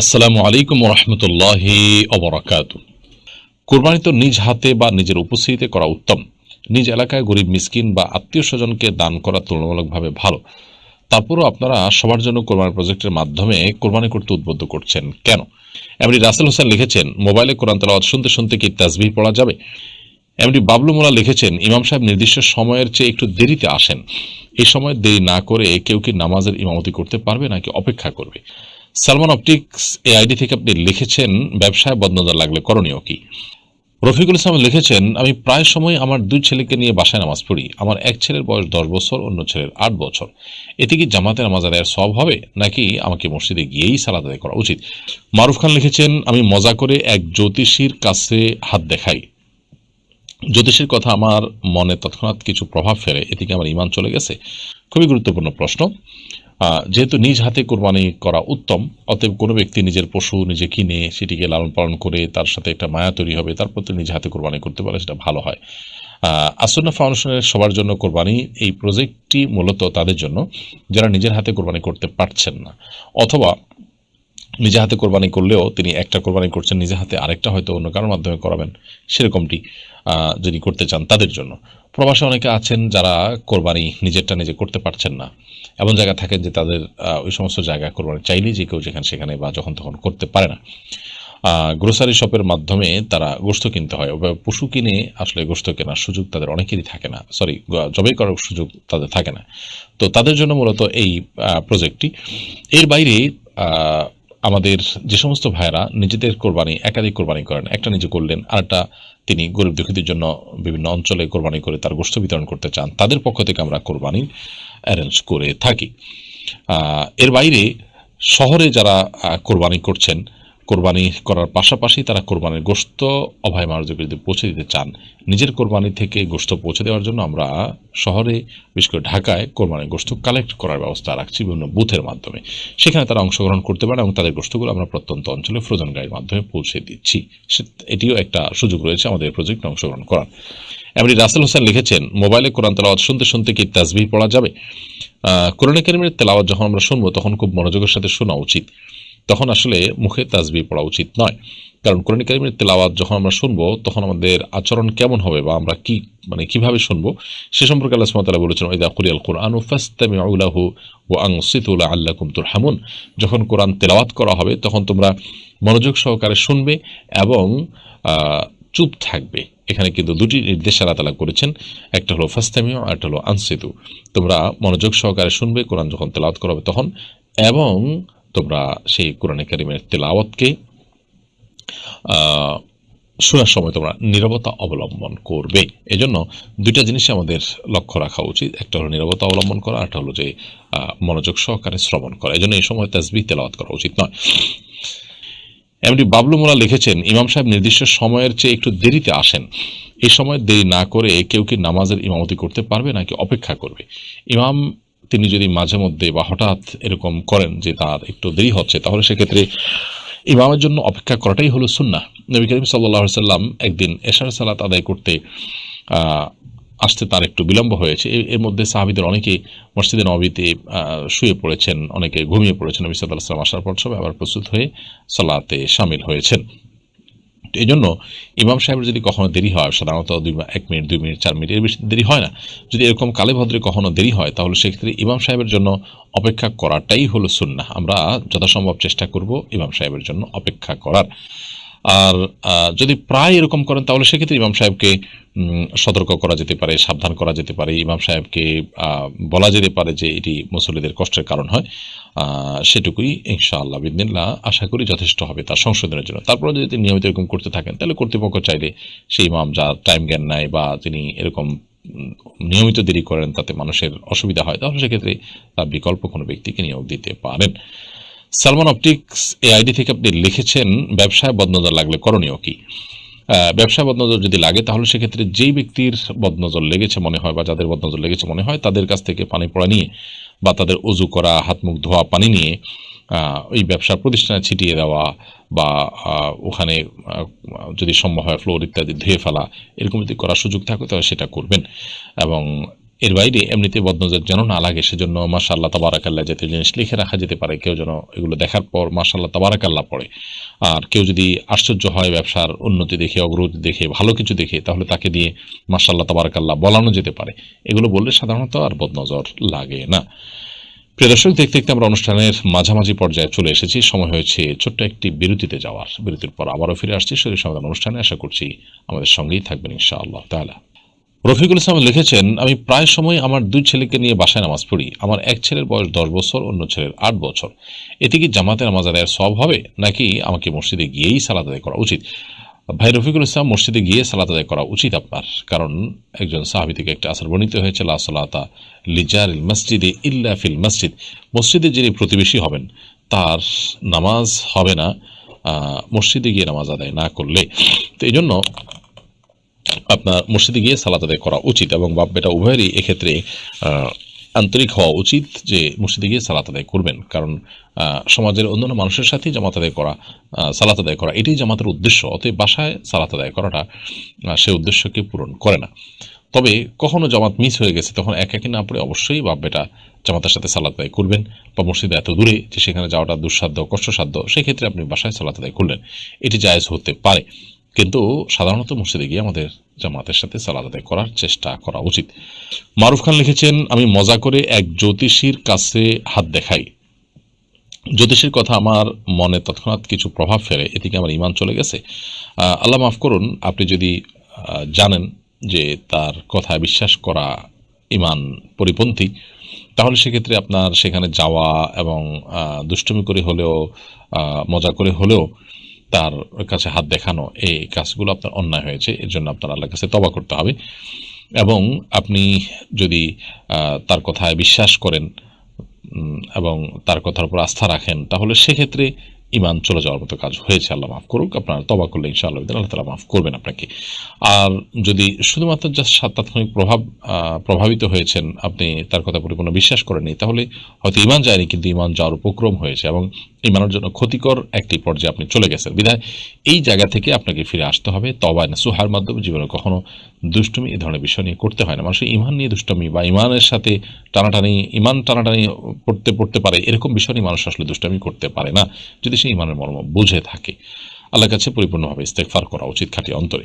আসসালামু আলাইকুম রহমতুল্লাহি অবরাকাত কোরবানি তো নিজ হাতে বা নিজের উপস্থিতিতে করা উত্তম। নিজ এলাকায় গরিব, মিসকিন বা আত্মীয় স্বজনকে দান করা তুলনামূলকভাবে ভালো। তারপরও আপনারা সবার জন্য কোরবানি প্রজেক্টের মাধ্যমে কোরবানি করতে উদ্বুদ্ধ করছেন। কেন? এমনি রাসেল হোসেন লিখেছেন, মোবাইলে কোরআন তেলাওয়াত শুনতে শুনতে কি তাজবিহ পড়া যাবে? এমনি বাবলু মোলা লিখেছেন, ইমাম সাহেব নির্দিষ্ট সময়ের চেয়ে একটু দেরিতে আসেন। এই সময় দেরি না করে কেউ কি নামাজের ইমামতি করতে পারবে নাকি অপেক্ষা করবে? সালমান অপটিক্স এই আইডি থেকে আপনি লিখেছেন, ব্যবসায় বদনজর লাগলে করণীয় কি? রফিকুল ইসলাম লিখেছেন, আমি প্রায় সময় আমার দুই ছেলেকে নিয়ে বাসায় নামাজ পড়ি। আমার এক ছেলের বয়স দশ বছর, অন্য ছেলের আট বছর। এতে কি জামাতে নামাজ আদায়ের সব হবে? নাকি আমাকে মসজিদে গিয়েই সালাদ আদায় করা উচিত? মারুফ খান লিখেছেন, আমি মজা করে এক জ্যোতিষীর কাছে হাত দেখাই। জ্যোতিষের কথা আমার মনে তৎক্ষণাৎ কিছু প্রভাব ফেলে। এদিকে আমার ইমান চলে গেছে? খুবই গুরুত্বপূর্ণ প্রশ্ন। যেহেতু নিজ হাতে কোরবানি করা উত্তম, অতএব কোনো ব্যক্তি নিজের পশু নিজে কিনে সেটিকে লালন পালন করে তার সাথে একটা মায়া তৈরি হবে, তারপর তো নিজ হাতে কোরবানি করতে পারে, সেটা ভালো হয়। আসন্না ফাউন্ডেশনের সবার জন্য কোরবানি এই প্রজেক্টটি মূলত তাদের জন্য, যারা নিজের হাতে কোরবানি করতে পারছেন না। অথবা নিজে হাতে কোরবানি করলেও তিনি একটা কোরবানি করছেন, নিজে হাতে আরেকটা হয়তো অন্য কারোর মাধ্যমে করাবেন। সেরকমটি যদি করতে চান তাদের জন্য। প্রবাসে অনেকে আছেন যারা কোরবানি নিজেরটা নিজে করতে পারছেন না। এমন জায়গা থাকেন যে তাদের ওই সমস্ত জায়গা কোরবানি চাইলেই যে কেউ যেখানে সেখানে বা যখন তখন করতে পারে না। গ্রোসারি শপের মাধ্যমে তারা গোস্ত কিনতে হয়। পশু কিনে আসলে গোস্ত কেনার সুযোগ তাদের অনেকেরই থাকে না। সরি জবাই করার সুযোগ তাদের থাকে না। তো তাদের জন্য মূলত এই প্রজেক্টটি এর বাইরে আমাদের যে সমস্ত ভাইরা নিজেদের কোরবানি, একাধিক কোরবানি করেন, একটা নিজে করলেন, আরেকটা তিনি গরিব দুঃখীদের জন্য বিভিন্ন অঞ্চলে কোরবানি করে তার গোষ্ঠ বিতরণ করতে চান, তাদের পক্ষ থেকে আমরা কোরবানি অ্যারেঞ্জ করে থাকি। এর বাইরে শহরে যারা কোরবানি করছেন কোরবানি করার পাশাপাশি তারা কোরবানির গোস্ত অভয় মানুষদের বিরুদ্ধে পৌঁছে দিতে চান। নিজের কোরবানি থেকে গোস্ত পৌঁছে দেওয়ার জন্য আমরা শহরে, বিশেষ করে ঢাকায় কোরবানির গোস্ত কালেক্ট করার ব্যবস্থা রাখছি বিভিন্ন বুথের মাধ্যমে। সেখানে তারা অংশগ্রহণ করতে পারে এবং তাদের গোস্তগুলো আমরা প্রত্যন্ত অঞ্চলে ফ্রোজেন গাড়ির মাধ্যমে পৌঁছে দিচ্ছি। এটিও একটা সুযোগ রয়েছে আমাদের প্রজেক্টে অংশগ্রহণ করার। এমনি রাসেল হোসেন লিখেছেন, মোবাইলে কোরআন তেলাওয়াত শুনতে শুনতে কি তাজবিহ পড়া যাবে? কোরআনে কারিমের তেলাওয়াত যখন আমরা শুনব, তখন খুব মনোযোগের সাথে শোনা উচিত। তখন আসলে মুখে তাজবি পড়া উচিত নয়। কারণ কোরআন কারিমের তেলাওয়াত যখন আমরা শুনব, তখন আমাদের আচরণ কেমন হবে বা আমরা কি মানে কীভাবে শুনব, সে সম্পর্কে আল্লাহ তাআলা বলেছেন ইদা কুরিয়াল কুরআনু ও লাহু ওয়া আল্লাহ কুমতুর তুরহামুন। যখন কোরআন তেলাওয়াত করা হবে, তখন তোমরা মনোযোগ সহকারে শুনবে এবং চুপ থাকবে। এখানে কিন্তু দুটি নির্দেশ আল্লাহ তালা করেছেন। একটা হলো ফাস্তামিও আর একটা হলো আনসিতু তোমরা মনোযোগ সহকারে শুনবে কোরআন যখন তেলাওয়াত করা হবে তখন এবং তোমরা সেই কোরআনে কারিমের তেলাওয়াতকে শোনার সময় তোমরা নীরবতা অবলম্বন করবে। এজন্য দুইটা জিনিস আমাদের লক্ষ্য রাখা উচিত। একটা হলো নীরবতা অবলম্বন করা একটা হলো যে মনোযোগ সহকারে শ্রবণ করা। এজন্য এই সময় তাসবিহ তেলাওয়াত করা উচিত নয়। এমনি বাবলু মোলা লিখেছেন, ইমাম সাহেব নির্দিষ্ট সময়ের চেয়ে একটু দেরিতে আসেন। এই সময় দেরি না করে কেউ কি নামাজের ইমামতি করতে পারবে নাকি অপেক্ষা করবে? ইমাম তিনি যদি মাঝে মধ্যে বা হঠাৎ এরকম করেন যে তার একটু দেরি হচ্ছে, তাহলে সেক্ষেত্রে ইমামের জন্য অপেক্ষা করাটাই হলো সুন্না নবী করিম সাল্লাহ সাল্লাম একদিন এশার সালাত আদায় করতে আসতে তার একটু বিলম্ব হয়েছে। এর মধ্যে সাহাবিদের অনেকে মসজিদে নবীতে শুয়ে পড়েছেন, অনেকে ঘুমিয়ে পড়েছেন। নবী সাল্লাহ সাল্লাম আসার পর সবাই আবার প্রস্তুত হয়ে সালাতে সামিল হয়েছেন। এই জন্য ইমাম সাহেবের যদি কখনো দেরি হয়, সাধারণত দুই এক মিনিট, দুই মিনিট, চার মিনিট এর বেশি দেরি হয় না। যদি এরকম কালে ভদ্রে কখনো দেরি হয়, তাহলে সেক্ষেত্রে ইমাম সাহেবের জন্য অপেক্ষা করাটাই হলো সুন্না আমরা যথাসম্ভব চেষ্টা করব ইমাম সাহেবের জন্য অপেক্ষা করার। আর যদি প্রায় এরকম করেন, তাহলে সেক্ষেত্রে ইমাম সাহেবকে সতর্ক করা যেতে পারে, সাবধান করা যেতে পারে। ইমাম সাহেবকে বলা যেতে পারে যে এটি মুসল্লিদের কষ্টের কারণ হয়। সেটুকুই ইনশাআল্লাহ বিদিনিল্লাহ আশা করি যথেষ্ট হবে তার সংশোধনের জন্য। তারপরে যদি তিনি নিয়মিত এরকম করতে থাকেন, তাহলে কর্তৃপক্ষ চাইলে সেই ইমাম যার টাইম জ্ঞান নাই বা তিনি এরকম নিয়মিত দেরি করেন তাতে মানুষের অসুবিধা হয়, তাহলে সেক্ষেত্রে তার বিকল্প কোনো ব্যক্তিকে নিয়োগ দিতে পারেন। সালমান অপটিক্স এই আইডি থেকে আপনি লিখেছেন ব্যবসায় বদনজর লাগলে করণীয় কি? আহ, ব্যবসায় বদনজর যদি লাগে তাহলে সেক্ষেত্রে যেই ব্যক্তির বদনজর লেগেছে মনে হয় বা যাদের বদনজর লেগেছে মনে হয় তাদের কাছ থেকে পানি পড়া নিয়ে বা তাদের অজু করা হাত মুখ ধোয়া পানি নিয়ে ওই ব্যবসা প্রতিষ্ঠানে ছিটিয়ে দেওয়া বা ওখানে যদি সম্ভব হয় ফ্লোর ইত্যাদি ধুয়ে ফেলা এরকম যদি করার সুযোগ থাকে তাহলে সেটা করবেন। এবং এর বাইরে এমনিতে বদনজর যেন না লাগে, সেজন্য মাশাল্লাহ তাবারাকাল্লাহ জাতীয় জিনিস লিখে রাখা যেতে পারে, কেউ যেন এগুলো দেখার পর মাশাল্লাহ তাবারাকাল্লাহ পড়ে। আর কেউ যদি আশ্চর্য হয় ব্যবসার উন্নতি দেখে, অগ্রগতি দেখে, ভালো কিছু দেখে, তাহলে তাকে দিয়ে মাশাল্লাহ তাবারাকাল্লাহ বলানো যেতে পারে। এগুলো বললে সাধারণত আর বদনজর লাগে না। প্রিয় দর্শক, দেখতে দেখতে আমরা অনুষ্ঠানের মাঝামাঝি পর্যায়ে চলে এসেছি। সময় হয়েছে ছোট্ট একটি বিরতিতে যাওয়ার। বিরতির পর আবারও ফিরে আসছি। শরীর সমাধান অনুষ্ঠানে আশা করছি আমাদের সঙ্গেই থাকবেন ইনশাআল্লাহ তাহলে রফিকুল ইসলাম লিখেছেন, আমি প্রায় সময় আমার দুই ছেলেকে নিয়ে বাসায় নামাজ পড়ি। আমার এক ছেলের বয়স দশ বছর, অন্য ছেলের আট বছর। এতে কি জামাতে নামাজ আদায়ের সব হবে? নাকি আমাকে মসজিদে গিয়েই সালাদ আদায় করা উচিত? ভাই রফিকুল ইসলাম, মসজিদে গিয়ে সালাত আদায় করা উচিত আপনার। কারণ একজন সাহাবি থেকে একটা আসার বর্ণিত হয়েছে, লা সালাতা লিজার মসজিদে ইল্লা ফিল মসজিদ। মসজিদে যিনি প্রতিবেশী হবেন, তার নামাজ হবে না মসজিদে গিয়ে নামাজ আদায় না করলে। তো এই জন্য আপনার মসজিদে গিয়ে সালাত আদায় করা উচিত এবং বাপ বেটা উভয়েরই এক্ষেত্রে আন্তরিক হওয়া উচিত যে মসজিদে গিয়ে সালাত আদায় করবেন। কারণ সমাজের অন্যান্য মানুষের সাথেই জামাত আদায় করা সালাত আদায় করা, এটাই জামাতের উদ্দেশ্য। অতএব বাসায় সালাত আদায় করাটা সে উদ্দেশ্যকে পূরণ করে না। তবে কখনো জামাত মিস হয়ে গেছে, তখন এক একে না পড়ে অবশ্যই বাপ বেটা জামাতের সাথে সালাত আদায় করবেন। বা মসজিদে এত দূরে যে সেখানে যাওয়াটা দুঃসাধ্য, কষ্টসাধ্য, সেক্ষেত্রে আপনি বাসায় সালাত আদায় করলেন। এটি জায়েজ হতে পারে। কিন্তু সাধারণত মসজিদে গিয়ে আমাদের জামাতের সাথে সালাদ আদায় করার চেষ্টা করা উচিত। মারুফ খান লিখেছেন, আমি মজা করে এক জ্যোতিষীর কাছে হাত দেখাই। জ্যোতিষীর কথা আমার মনে তৎক্ষণাৎ কিছু প্রভাব ফেলে, এদিকে আমার ইমান চলে গেছে। আল্লাহ মাফ করুন, আপনি যদি জানেন যে তার কথায় বিশ্বাস করা ইমান পরিপন্থী, তাহলে সেক্ষেত্রে আপনার সেখানে যাওয়া এবং দুষ্টুমি করে হলেও মজা করে হলেও তার কাছে হাত দেখানো এই কাজগুলো আপনার অন্যায় হয়েছে, এর জন্য আপনার আল্লাহর কাছে তবা করতে হবে। এবং আপনি যদি তার কথায় বিশ্বাস করেন এবং তার কথার উপর আস্থা রাখেন, তাহলে সেক্ষেত্রে ইমান চলে যাওয়ার মতো কাজ হয়েছে, আল্লাহ মাফ করুক। আপনার তবা করলে ইনশাআল্লাহ আল্লাহ তালা মাফ করবেন আপনাকে। আর যদি শুধুমাত্র যা তাৎক্ষণিক প্রভাব প্রভাবিত হয়েছেন, আপনি তার কথা পরিপূর্ণ বিশ্বাস করেননি, তাহলে হয়তো ইমান যায়নি, কিন্তু ইমান যাওয়ার উপক্রম হয়েছে এবং ইমানের জন্য ক্ষতিকর একটি পর্যায়ে আপনি চলে গেছেন। বিধায় এই জায়গা থেকে আপনাকে ফিরে আসতে হবে তবা সুহার মাধ্যমে, জীবনে কখনো দুষ্টুমি এ ধরনের বিষয় নিয়ে করতে হয় না। মানুষের ইমান নিয়ে দুষ্টমি বা ইমানের সাথে টানাটানি ইমান টানাটানি পড়তে পড়তে পারে, এরকম বিষয় নিয়ে মানুষ আসলে দুষ্টমি করতে পারে না, যদি সে ইমানের মর্ম বুঝে থাকে। আল্লাহ কাছে পরিপূর্ণভাবে ইস্তেকফার করা উচিত খাটি অন্তরে।